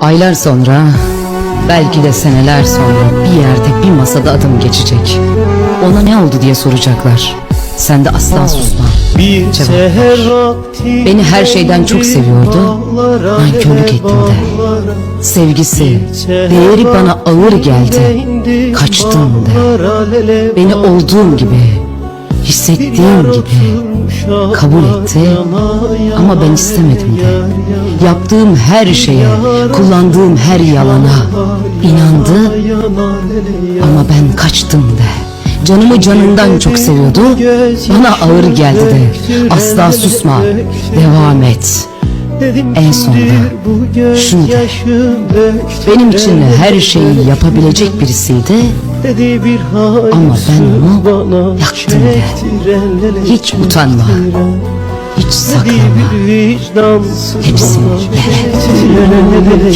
Aylar sonra, belki de seneler sonra bir yerde bir masada adım geçecek. Ona ne oldu diye soracaklar. Sen de asla susma. Bir Cevap seher ver. vakti Beni her şeyden çok seviyordu. Nankörlük ettim de. Sevgisi, değeri bana ağır geldi. Kaçtım de. Beni olduğum gibi, hissettiğim gibi kabul etti. Ama ben istemedim de. Yaptığım her şeye, kullandığım her yalana inandı ama ben kaçtım de. Canımı canından çok seviyordu. Bana ağır geldi de. Asla susma. Devam et. En sonunda şunu de. Benim için her şeyi yapabilecek birisiydi. Ama ben onu yaktım de. Hiç utanma. Hiç saklama. bir vicdansız Hepsini yere.